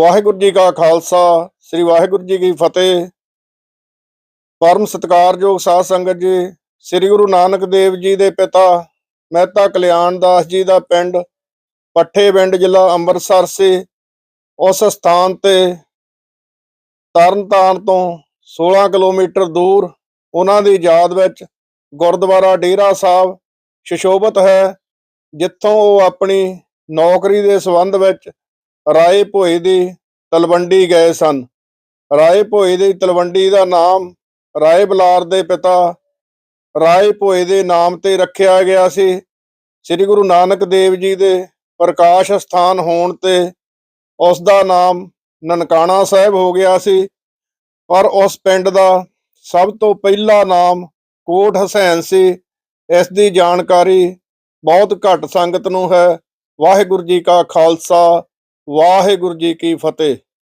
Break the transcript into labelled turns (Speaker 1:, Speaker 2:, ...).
Speaker 1: ਵਾਹਿਗੁਰੂ ਜੀ ਕਾ ਖਾਲਸਾ, ਸ੍ਰੀ ਵਾਹਿਗੁਰੂ ਜੀ ਕੀ ਫਤਿਹ। ਪਰਮ ਸਤਿਕਾਰਯੋਗ ਸਾਧ ਸੰਗਤ ਜੀ, ਸ੍ਰੀ ਗੁਰੂ ਨਾਨਕ ਦੇਵ ਜੀ ਦੇ ਪਿਤਾ ਮਹਿਤਾ ਕਲਿਆਣ ਦਾਸ ਜੀ ਦਾ ਪਿੰਡ, ਪੱਠੇ ਪਿੰਡ ਜ਼ਿਲ੍ਹਾ ਅੰਮ੍ਰਿਤਸਰ ਸੀ। ਉਸ ਸਥਾਨ ਤੇ ਤਰਨਤਾਰਨ ਤੋਂ 16 ਕਿਲੋਮੀਟਰ ਦੂਰ ਉਹਨਾਂ ਦੀ ਯਾਦ ਵਿੱਚ ਗੁਰਦੁਆਰਾ ਡੇਰਾ ਸਾਹਿਬ ਸ਼ਿਸ਼ੋਭਤ ਹੈ, ਜਿੱਥੋਂ ਉਹ ਆਪਣੀ ਨੌਕਰੀ ਦੇ ਸੰਬੰਧ ਵਿੱਚ ਰਾਏ ਭੋਏ ਦੀ ਤਲਵੰਡੀ ਗਏ ਸਨ। ਰਾਏ ਭੋਏ ਦੀ ਤਲਵੰਡੀ ਦਾ ਨਾਮ ਰਾਏ ਬਲਾਰ ਦੇ ਪਿਤਾ ਰਾਏ ਭੋਏ ਦੇ ਨਾਮ ਤੇ ਰੱਖਿਆ ਗਿਆ ਸੀ। ਸ੍ਰੀ ਗੁਰੂ ਨਾਨਕ ਦੇਵ ਜੀ ਦੇ ਪ੍ਰਕਾਸ਼ ਸਥਾਨ ਹੋਣ ਤੇ ਉਸ ਦਾ ਨਾਮ ਨਨਕਾਣਾ ਸਾਹਿਬ ਹੋ ਗਿਆ ਸੀ। ਪਰ ਉਸ ਪਿੰਡ ਦਾ ਸਭ ਤੋਂ ਪਹਿਲਾ ਨਾਮ ਕੋਟ ਹਸੈਨ ਸੀ। ਇਸ ਦੀ ਜਾਣਕਾਰੀ ਬਹੁਤ ਘੱਟ ਸੰਗਤ ਨੂੰ ਹੈ। ਵਾਹਿਗੁਰੂ ਜੀ ਕਾ ਖਾਲਸਾ ਵਾਹਿਗੁਰੂ ਜੀ ਕੀ ਫਤਿਹ।